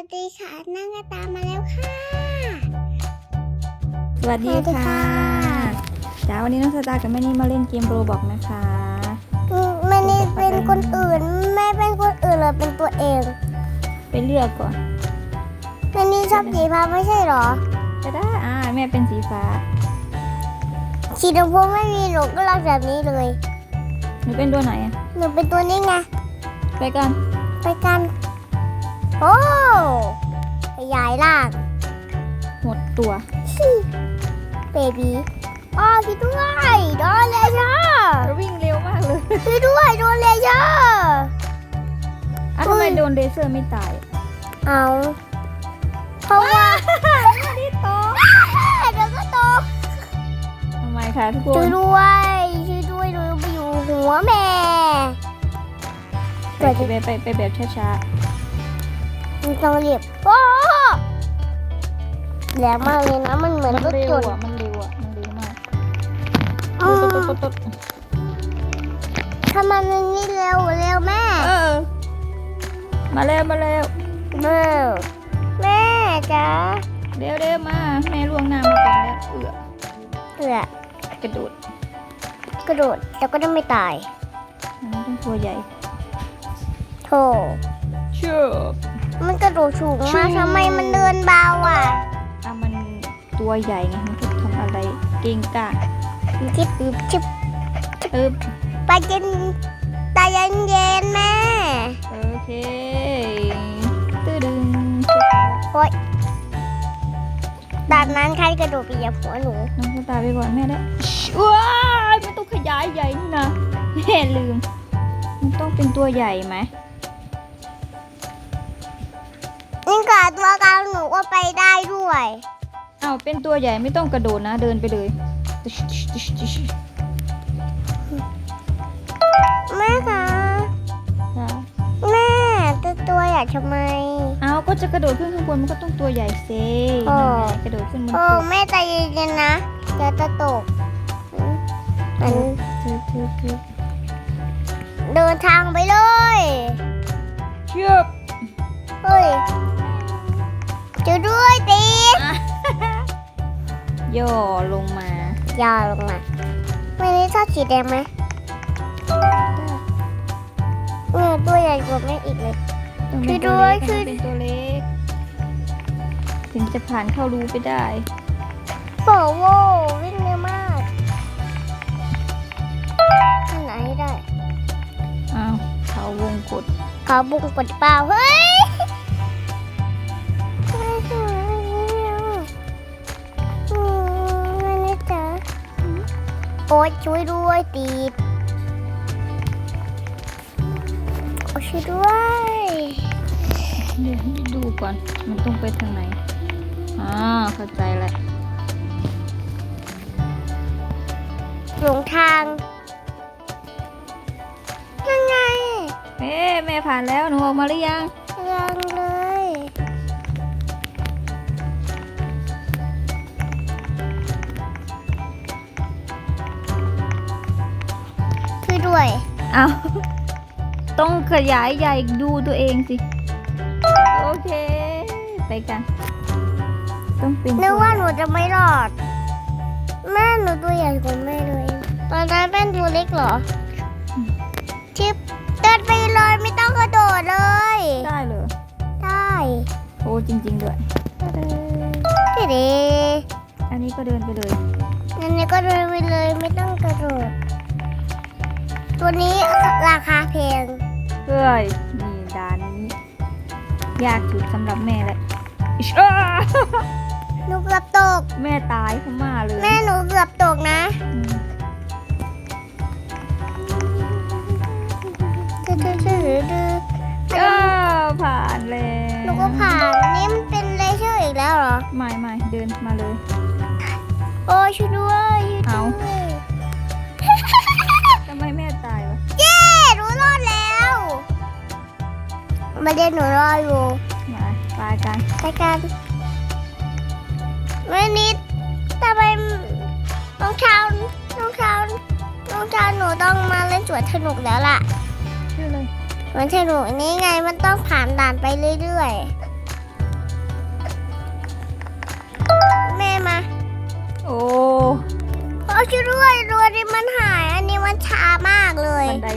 วัสดีค่ะนั่งกระตามมาแล้วค่ะ สวัสดีสวัสดีค่ะค่ะจ้าวันนี้น้องสตาร์กับแม่นี่มาเล่นเกมโรบอกนะคะอืมไม่นี่เป็นคนอื่นไม่เป็นคนอื่นหรือเป็นตัวเอง ไปเลือกก่อนไม่นี่ชอบสีฟ้าไม่ใช่เหรอจะได้อ่าแม่เป็นสีฟ้า สีชมพูไม่มีหนูก็รักแบบนี้เลยหนูเป็นตัวไหนอะหนูเป็นตัวนี้ไงไปกัน ไปกัน โอ้ขยายร่าง หมดตัวเบบีอ้อพี่ด้วยโดนเลเซอร์วิ่งเร็วมากเลยพี่ด้วยโดนเลเซอร์อะทำไมโดนเลเซอร์ไม่ตาย เอาเพราะว่าไม่ได้โตเดี๋ยวก็โตทำไมคะทุกคช่วนยด้วยช่วยด้วยหนูไปอยู่หัวแม่ไปไปไปไปแบบช้า มันต้องเรียบโอ้แหลมมากเลยนะ มันเหมือนๆมันรถเร็ยวนต์อะมันเร็วอะ มันเร็วมากอืตุ๊ดมตุ๊ดตุ๊ดตุ๊ดทำไมมันนี่เร็วเร็วแม่ เออ มาเร็วมาเร็วเร็วแม่จ๋าเร็วเร็วมา แม่ล่วงหน้ามาก่อนแล้วเอือเผื่อกระโดด กระโดดแต่ก็ต้องไม่ตายอันนี้ต้องตัวใหญ่โถเชื่อ มันกระโดดสูงชูมากทำไมมันเดินเบาอะอะมันตัวใหญ่ไงมันก็ทำอะไรเก่งกาจชิบชิบเออไปเย็นตาเย็นเย็นๆแม่ โอเคตื้อดึงโอ๊ยตอนนั้นใครกระโดดไปเหยียบหัวหนู น้องตาไปก่อนแม่แล้วว้ายมันต้องขยายใหญ่นี่นะแม่ลืม มันต้องเป็นตัวใหญ่ไหม นี่กาตัวกลางหนูก็ไปได้ด้วยอ้าวเป็นตัวใหญ่ไม่ต้องกระโดดนะเดินไปเลยแม่คะแม่ตัวตัวอยากทำไม เอาก็จะกระโดดขึ้นข้างบนมันก็ต้องตัวใหญ่เซโอ้กระโดดขึ้นบนโอ้ตึกแม่ใจเย็นๆนะเดี๋ยวจะตกอันทึบทึบทึบเดินทางไปเลยเชือบเฮ้ย จะด้วยตีนย่อลงมายาวลงมาไม่ได้ชอบสีแดงไหมเนี่ยตัวใหญ่กว่าแม่อีกเลยต้องเป็นช่ตัววยเล็กด้วยต้องเป็นตัวเล็ก ถึงจะผ่านเข้ารูไปได้โอ้โหวิ่งเร็วมากทางไหนได้ อ้าวเขาวงกดเขาบุกกดเปล่า เฮ้ย โอ๊ยช่วยด้วยตีดโอ๊ยช่วยด้วยเดี๋ยวให้ดูก่อน มันต้องไปทางไหนอ่าเข้าใจแล้วหลงทางยังไง เอ๊ะแม่ผ่านแล้วหนูออกมาหรือยังยังเลย เอาต้องขยายใหญ่ดูตัวเองสิ โอเค ไปกัน ต้องเป็นนึกว่าหนูจะไม่รอด แม่หนูตัวใหญ่กว่าแม่เลยตอนนั้นเป็นตัวเล็กเหรอชิปเดินไปเลยไม่ต้องกระโดดเลย ได้เลยได้โอ้จริง ๆ ด้วยเด็อันนี้ก็เดินไปเลยนั่นนี่ก็เดินไปเลยไม่ต้องกระโดด ตัวนี้ราคาแพงเฮ้ยนี่ด่านนี้ ยากสุดสำหรับแม่แหละอิชอ้าหนูเกือบตก แม่ตายพม่าเลยแม่หนูเกือบตกนะอืมดื้อดื้อดื้อดื้ออ้าวผ่านแล้หนูวก็ผ่านนี่มันเป็นเลเชอร์อีกแล้วเหรอ ไม่ไม่เดินมาเลย โอ้ยช่วยด้วยช่วยเอา ด้วย ทำไมแม่ตายวะเย้หนูรอดแล้วมาเรียนหนูรออยู่มาตายกันไปกันแม่นิดทำไมน้องชาวน้องชาวน้องชาวหนูต้องมาเล่นสวนสนุกแล้วล่ะชื่อเลยสวนสนุกนี้ไงมันต้องผ่านด่านไปเรื่อยๆ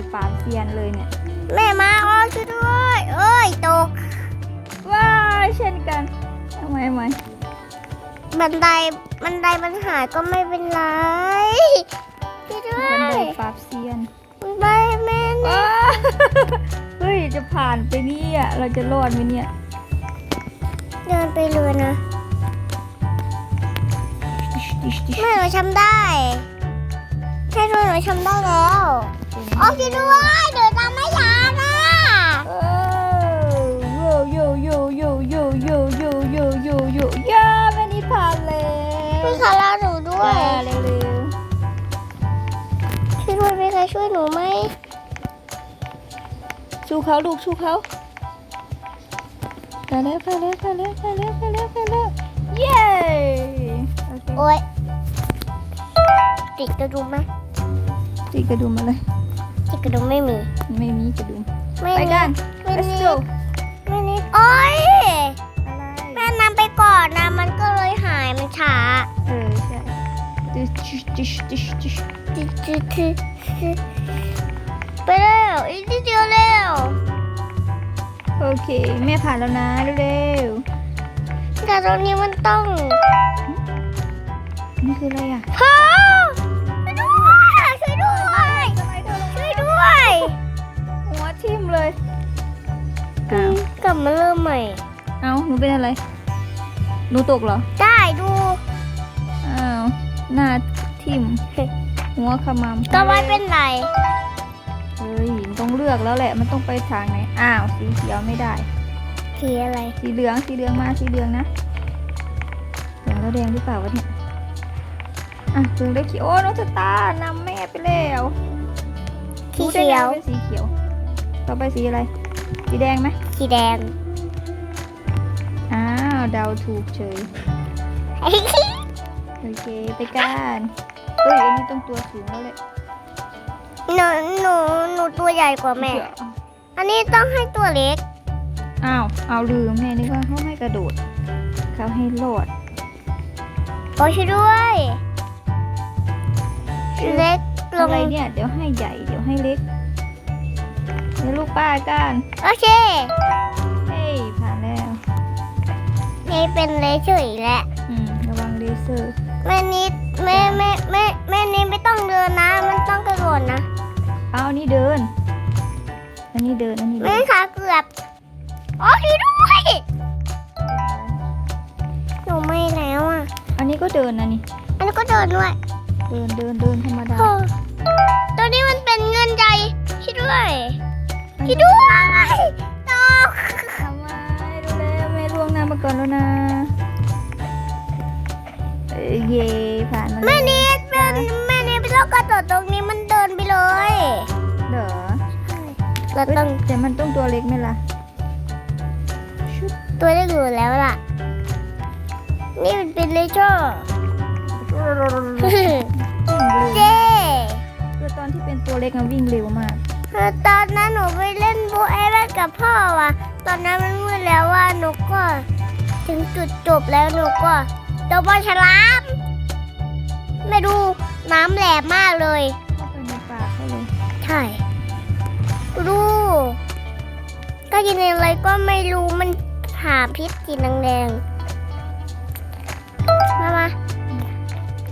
เลยบันไดปราบเซียนเลยเนี่ย แม่มาอ้อช่วยด้วยเอ้ยตก ว้ายเช่นกันทำไมทำไมบันไดบันไดมันหายก็ไม่เป็นไรช่วยด้วบันไดยปราบเซียนบายแม่นะว้าเฮ้ยจะผ่านไปเนี่ยเราจะรอดไหมเนี่ยเดินไปเลยนะดิชดิชดิชแม่หนูทำได้ แค่ด้วยหนูทำได้แล้วโอ้ช่วยด้วยเดินตามไม่ยานะเออโยโยโยโยโยโยโยโยโยโยย่าแม่นี่ผ่านแล้วพี่คาราหนูด้วยเร็วเร็วช่วยด้วยมีใครช่วยหนูไหมชูเขาลูกชูเขาไปแล้วไปแล้วไปแล้วไปแล้วไปแล้วไปแล้วเย้โอเคโอ้ยติดกระดุมไหม ตีกระดุมมาเลยติดกระดุมไม่มี ไม่มีกระดุม ไม่ไปมีกัน ไม่ let's มี go ไม่มีโอ้ยอะไรแม่นำไปก่อนนะมันก็เลยหายมันช้าเออใช่ดิชดิชดิชดิชจิ๊ดจิ๊ดจิ๊ดจิ๊ดไปเร็วอีกนิดเดียวเร็วโอเค แม่ผ่านแล้วนะเร็วแต่ตรงนี้มันต้องๆนี่คืออะไรอะ พ่อ เลยอ้าวกลับมาเริ่มใหม่ เอ้าหนูเป็นอะไรหนูตกเหรอ ได้ดู อ้าวหน้าทิ่ม หัวขมำก็ไม่เป็นไร เฮ้ยมันต้องเลือกแล้วแหละ มันต้องไปทางไหน อ้าว สีเขียวไม่ได้สีอะไร สีเหลือง สีเหลืองมา สีเหลืองนะเหลืองแล้วแดงหรือเปล่าวะเนี่ย อะเหลืองได้วเขียวโอ้น้องสตาร์นำแม่ไปแล้วสีเขียวรู้ได้ไงาเป็นสีเขียว ต่อไปสีอะไร สีแดงไหมสีแดง อ้าว เดาถูกเฉย โอเค ไปกันเอ้ยอันนี้ต้องตัวสูงแล้วแหละหนูหนูหนูตัวใหญ่กว่าแม่ อันนี้ต้องให้ตัวเล็ก อ้าว เอาลืมแม่นึกว่าเขาให้กระโดด เขาให้โลดโอ้ช่วยด้วย เล็กลอะงไรเนี่ย เดี๋ยวให้ใหญ่ เดี๋ยวให้เล็ก เดี๋ยวลูกป้ากัน โอเค เฮ้ยผ่านแล้ว นี่เป็นเลเฉยแล้วอืมระวังเลเซอร์แม่นิดแม่แม่แม่แม่นิดไม่ต้องเดินนะ มันต้องกระโดดนะ เอาอันนี้เดิน อันนี้เดิน อันนี้เดิแม่นขาเกือบโอ้ช่วยด้วย หนูไม่แล้วอะ อันนี้ก็เดินนะนี่ อันนี้ก็เดินด้วยเดินเดินเดินธรรมดา โอ้ตัวนี้มันเป็นเงินใจช่วยด้วย ช่วยด้วยตกทำไมดูแลแม่ล่วงหน้ามาก่อนแล้วนะเอ้ยเย่ผ่านมาล้วแม่นิดแม่แม่นิดไม่ต้องกระโดดตรงนี้มันเดินไปเลยเด้อเราต้องเฮ้ยแต่มันต้องตัวเล็กไหมล่ะชุบตัวได้อยู่แล้วล่ะ นี่มันเป็นเลเจอร์เจ๊คือตอนที่เป็นตัวเล็กมันวิ่งเร็วมาก ตอนนั้นหนูไปเล่นบูไอแรกกับพ่อว่ะ ตอนนั้นมันมืดแล้วว่าหนูก็ ถึงจุดจบแล้วหนูก็โดนบอลฉลามไม่ดูน้ำแหลมมากเลยเข้าไปในปากเขาเลยใช่ดูก็กินอะไรก็ไม่รู้มันหาพิษสีแดงๆมามา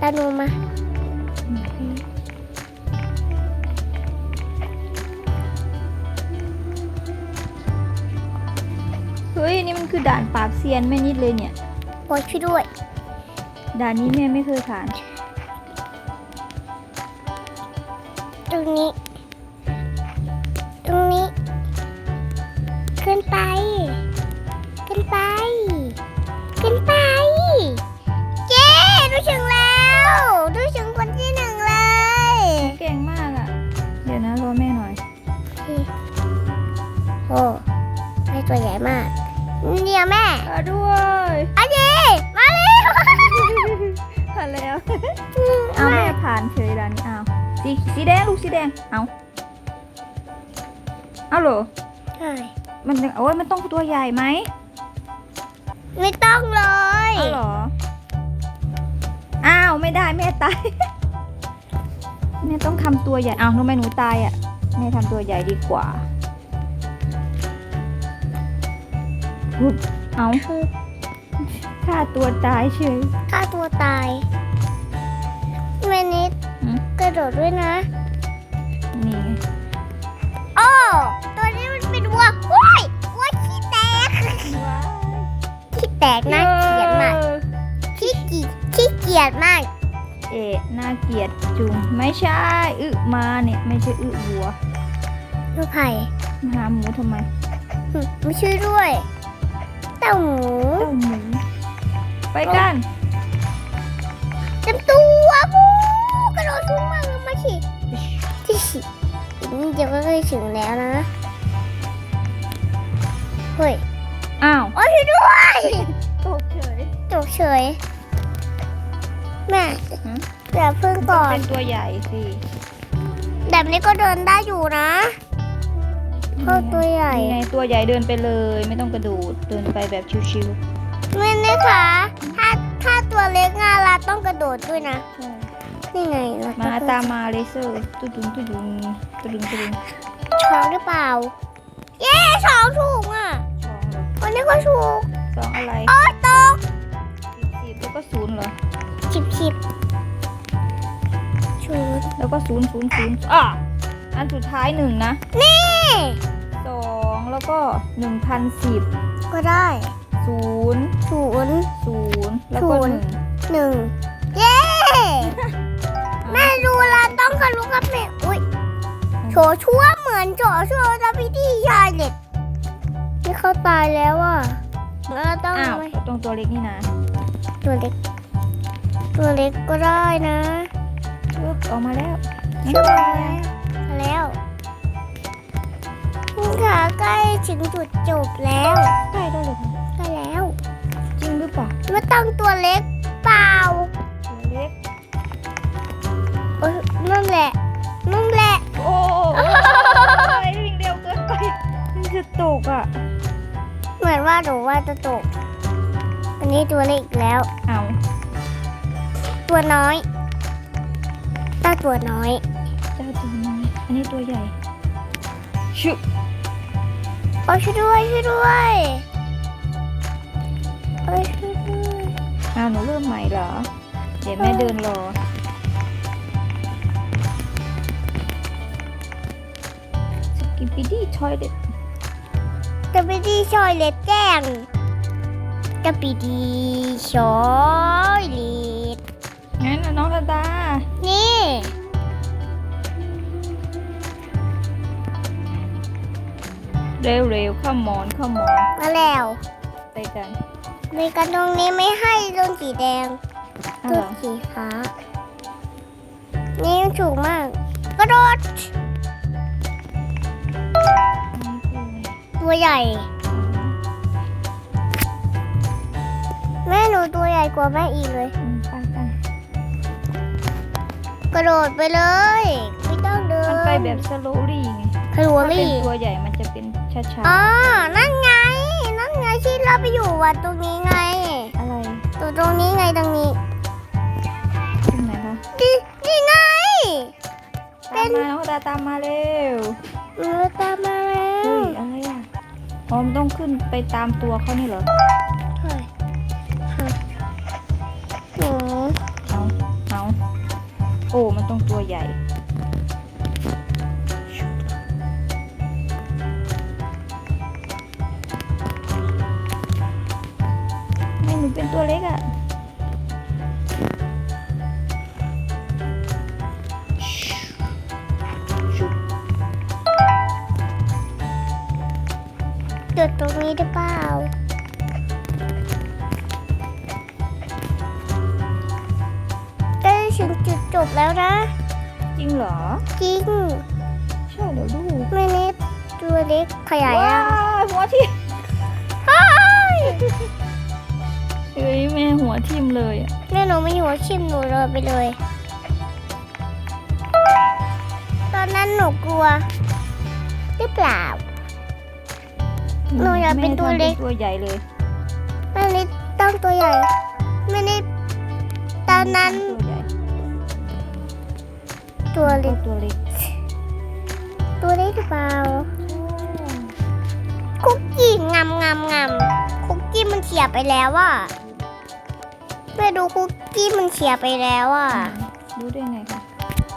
ตาหนูมา เฮ้ยนี่มันคือด่านปราบเซียนแม่นิดเลยเนี่ย โอ้ยช่วยด้วย ด่านนี้แม่ไม่เคยผ่าน ตรงนี้ ดี๋ยวแม่มาด้วยอันนี้มาเร็วผ่านแล้วเอาแม่ผ่านเฉยด่านนี้เอาสีสีแดงลูกสีแดงเอาเอาเหรอใช่มันจะโอ้ยมันต้องตัวใหญ่ไหมไม่ต้องเลยเอาเหรออ้าวไม่ได้แม่ตายแม่ต้องทำตัวใหญ่อ้าวทำไมหนูตายอะแม่ทำตัวใหญ่ดีกว่าอุ๊บ เอาคือฆ่าตัวตายเฉยฆ่าตัวตายเมนิดอืมกระโดดด้วยนะ นี่ไงโอ้ ตัวนี้มันเป็นวัวว้ายวัวขี้แตกขี้แตกน่าเกลียดมากขี้เกียจขี้เกียจมาก เอ๊ะน่าเกลียดจุงไม่ใช่อึมาเนี่ยไม่ใช่อึวัวลูกไผ่มาหาหมูทำไมไม่ช่วยด้วยเต้าหมูเต้าหมูไปกันเต็มตัวปูกระโดดสูงมากเลยมาฉีที่ฉีอีกนิดเดียวก็ใกล้ถึงแล้วนะเฮ้ยอ้าวโอ้ยช่วยด้วยตกเฉยจบเฉยแม่ฮะอย่าเพิ่งก่อนเป็นตัวใหญ่สิแบบนี้ก็เดินได้อยู่นะ เข้าตัวใหญ่นี่ไงตัวใหญ่เดินไปเลย ไม่ต้องกระโดดเดินไปแบบชิวไม่นะคะถ้าถ้าตัวเล็กงาลาต้องกระโดดด้วยนะๆใช่นี่ไงเรมาต้องตามมาเลเซอร์ตุ้ดุงตุ้ดุงตุ้ดุงตุ้ดุงช้องหรือเปล่า เย้สองถูกอะสองเหรอวันนี้ก็ถูกสองอะไรโอ้ยตกสิบสิบแล้วก็ศูนย์เหรอชิบชิบชูนย์แล้วก็ศูนย์ศูนย์ศูนย์อะอันสุดท้ายหนึ่งนะ นี่ สองแล้วก็หนึ่งพันสิบก็ได้ศูนย์ศูนย์ศูนย์แล้วก็ศูหนย์นึ่งหนึ่งเย้แม่ดูแลวต้องกับลูกกับแม่อุ้ยโฉชั่วเหมือนโฉชั่วจะพิธียายเด็ดนี่เขาตายแล้วอะเราต้องอ้าวไหมตรงตัวเล็กนี่นะตัวเล็ก ตัวเล็กก็ได้นะปึ๊บออกมาแล้วช่วยมาแล้ว คุณขาใกล้ถึงจุดจบแล้วใกล้ได้เลยค่ะใกล้แล้ว จริงหรือเปล่าไม่ต้องตัวเล็กเปล่าตัวเล็กเอ้ยนั่นแหละนั่นแหละโอ้โหไอ้วิ่งเร็วเกินไปมันจะตกอะ เหมือนว่าหนูว่าจะตก อันนี้ตัวเล็กอีกแล้ว เอาตัวน้อยตาตัวน้อยเจ้าตัวน้อย อันนี้ตัวใหญ่ชุ โอ้ยช่วยด้วยช่วยด้วยโอ้ยช่วยด้วยอ้าวหนูเริ่มใหม่เหรอ เดี๋ยวแม่เดินรอสกิปปี้ดี้ทอยเด็ดกระปีดีชอยเล็ดแจ้งกระปีดีชอยเล็ดงั้นน่ะน้องตาตา นี่ เร็วเร็วข้ามมอนข้ามมอนมาแล้วไปกันมีกระตรงนี้ไม่ให้ต้นสีแดงอ้าวต้เหรนอสีฟ้านี่มันถูกมาก กระโดด ตัวใหญ่ แม่หนูตัวใหญ่กว่าแม่อีกเลยอืมไปไปกระโดดไปเลย ไม่ต้องเดินมันไปแบบสโลลี่ไงคลัวถ้าเป็นรี่ตัวใหญ่มันจะ เป็นช้าอ๋อ นั่นไง นั่นไงที่เราไปอยู่วัดตรงนี้ไงๆอะไรตัวตรงนี้ไงตรงนี้ตรงไหนคะนี่นี่ไง เป็ตามน มาน้องตาตามมาเร็วหนูตามมาแล้เฮ้วยอะไรอะอ๋อมนต้องขึ้นไปตามตัวเขานี่เหรอเฮ้ยหนูเอาเอาโอ้มันต้องตัวใหญ่ เป็นตัวเล็กอะ่ะจุดตรงนี้ได้เปล่าใกล้ถึงจุดจบแล้วนะ จริงเหรอ จริง ใช่เหรอลูกไม่นิดตัวเล็กขยายว้าอะวหัวทิ่ม เฮ้ยเฮ้ยแม่หัวทิ่มเลยอะแม่หนูไม่หัวชิมหนูเลยไปเลย ตอนนั้นหนูกลัว หรือเปล่า หนูอยากเป็นตัวเล็ก แม่ทำตัวใหญ่เลยแม่นิดต้องตัวใหญ่แม่นิดตอนนั้นตัวใหญ่ตตัวเล็กตัวเล็กตัวเล็กหรือเปล่าคุกกี้งามงามงามคุกกี้มันเสียไปแล้วอะ แม่ดูคุกกี้มันเสียไปแล้วอะ รู้ได้ไงคะ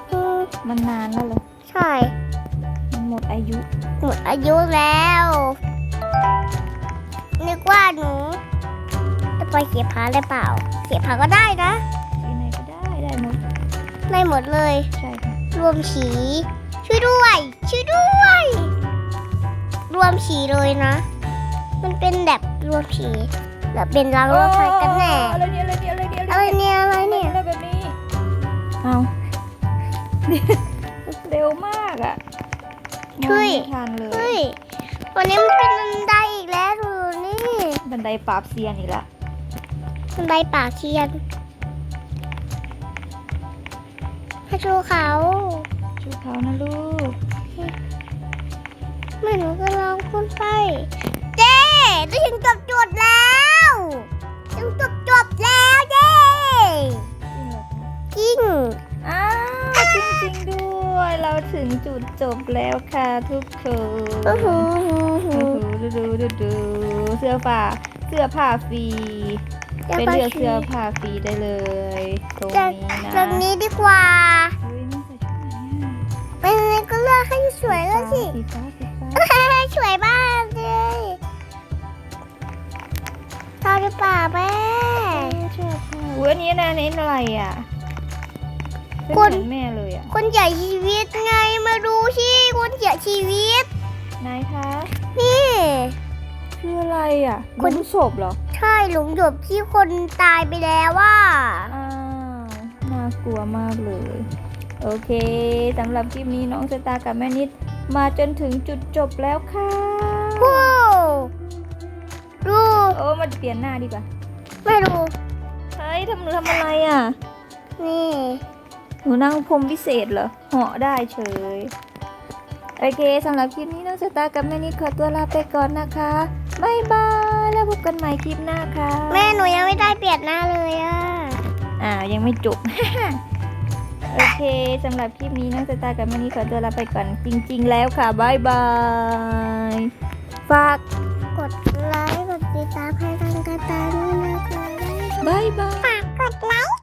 อืมมันนานแล้วเหรอ ใช่ มันหมดอายุ หมดอายุแล้ว นึกว่าหนูจะไปเสียผาได้เปล่า เสียผาก็ได้นะที่ไหนก็ได้ ได้หมด ได้หมดเลย ใช่ค่ะ รวมสี ช่วยด้วย ช่วยด้วย รวมสีเลยนะ มันเป็นแบบรวมสีแบบเป็นรางรถไฟกันแน่อะไรเนี่ยอะไรเนี่ย อะไรเนี่ยอะไรเนี่ยอะไรเนี่ย อะไรแบบนี้ เอาเร็วมากอะมองช่วย ไม่ทันเลเฮ้ย ยวันนี้มันเป็นบันไดอีกแล้วดูนี่บันไดปราบเซียนอีกละบันไดปากเทียนให้ดูเขาชูเขานะลูกแม่หนูก็ลองขึ้นไปเจ๊ได้ถึงจบจดแล้ ถึงจุดจบแล้วค่ะทุกคนโอ้โหโอ้ดูดูดูดูเสื้อผ้าเสื้อผ้าฟรีเป็นเลือกเสื้อผ้าฟรีได้เลยตรงนี้นะจากนี้ดีกว่าเฮ้ยนี่ใส่ชุดไหนอะเป็นไงก็เลือกให้สวยแล้วสิสีฟ้าสีฟ้าสวยมากเลยชอบหรือเปล่าแม่ชอบค่ะอันนี้นะนนี้อะไรอะ เป็นคุเหณมือนแม่เลยอะ คนเสียชีวิตไงมาดูที่คนเสียชีวิตนายคะ นี่ คืออะไรอะคุคุณณศพเหรอ ใช่หลุมศพที่คนตายไปแล้วว่า อ้าว น่ากลัวมากเลย โอเคสำหรับคลิปนี้น้องสตาร์กับแม่นิด มาจนถึงจุดจบแล้วค่ะโว้ดูโอ้มาเปลี่ยนหน้าดีกว่า ไม่ดู เฮ้ยทำหนูทำอะไรอะ นี่ หนูนั่งพรมพิเศษเหรอ เหาะได้เฉย โอเคสำหรับคลิปนี้น้องสตาร์กับแม่นิดขอตัวลาไปก่อนนะคะบายบาย แล้วพบกันใหม่คลิปหน้าค่ะ แม่หนูยังไม่ได้เปลี่ยนหน้าเลยอะ อ่ายังไม่จบ โอเคสำหรับคลิปนี้น้องสตาร์กับแม่นิดขอตัวลาไปก่อนจริง ๆ แล้วค่ะบายบาย ฝากกดไลค์กดติดตามให้ทางการตาด้วยนะคะบายบาย ฝากกดไลค์